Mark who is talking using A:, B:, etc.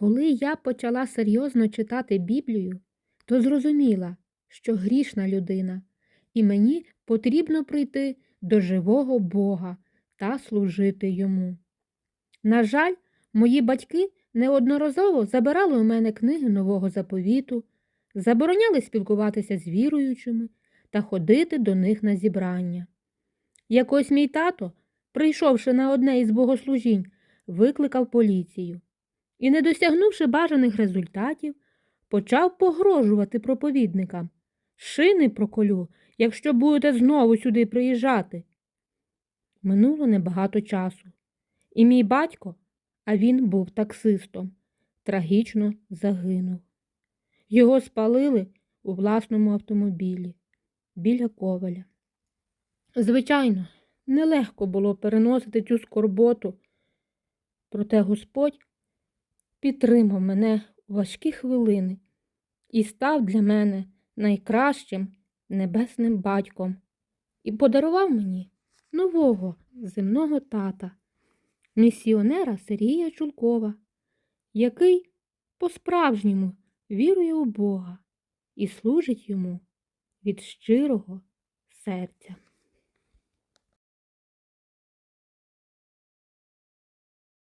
A: Коли я почала серйозно читати Біблію, то зрозуміла, що грішна людина, і мені потрібно прийти до живого Бога та служити йому. На жаль, мої батьки неодноразово забирали у мене книги нового заповіту, забороняли спілкуватися з віруючими та ходити до них на зібрання. Якось мій тато, прийшовши на одне із богослужінь, викликав поліцію і, не досягнувши бажаних результатів, почав погрожувати проповідникам. Шини проколю, якщо будете знову сюди приїжджати. Минуло небагато часу, і мій батько, а він був таксистом, трагічно загинув. Його спалили у власному автомобілі біля коваля. Звичайно, нелегко було переносити цю скорботу, проте Господь підтримав мене у важкі хвилини і став для мене найкращим небесним батьком і подарував мені нового земного тата, місіонера Сергія Чулкова, який по-справжньому вірує у Бога і служить йому від щирого серця.